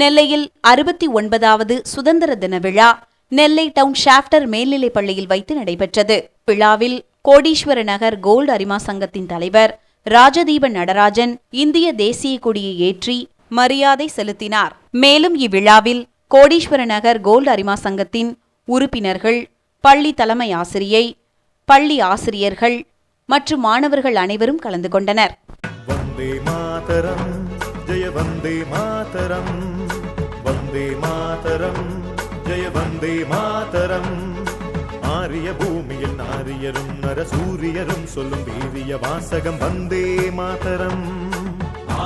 நெல்லையில் அறுபத்தி ஒன்பதாவது சுதந்திர தின விழா நெல்லை டவுன் ஷாப்டர் மேல்நிலைப் பள்ளியில் வைத்து நடைபெற்றது. விழாவில் கோடீஸ்வர நகர் கோல்டு அரிமா சங்கத்தின் தலைவர் ராஜதீப நடராஜன் இந்திய தேசிய கொடியை ஏற்றி மரியாதை செலுத்தினார். மேலும் இவ்விழாவில் கோடீஸ்வர நகர் கோல்டு அரிமா சங்கத்தின் உறுப்பினர்கள் பள்ளி தலைமை ஆசிரியை பள்ளி ஆசிரியர்கள் மற்றும் மாணவர்கள் அனைவரும் கலந்து கொண்டனர். வந்தே மாதரம் வந்தே மாதரம் ஜெய வந்தே மாதரம். ஆரிய பூமியில் நாரியரும் நரசூரியரும் சொல்லும் வீரிய வாசகம் வந்தே மாதரம்.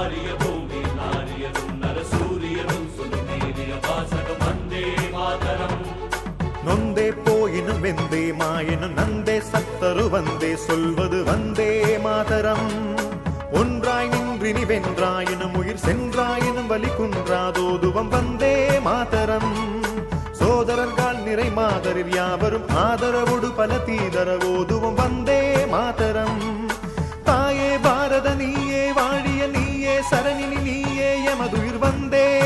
ஆரிய பூமியில் நாரியரும் நரசூரியரும் சொல்லும் வீரிய வாசகம் வந்தே மாதரம். நொந்தே போயினும் வெந்தே மாயினும் நந்தே சத்தரு வந்தே சொல்வது வந்தே மாதரம். ஒன்றாய் நின்று நின்றினி வென்றாயினும் உயிர் சென்றாயினும் வலி குன்றாதோதுவம் வந்தே மாதரம். சோதரர்கள் நிறை மாதரில் யாவரும் ஆதரவோடு பல தீதரவோதுவம் வந்தே மாதரம். தாயே பாரத நீயே வாழிய நீயே சரணினி நீயே எமதுயிர் வந்தே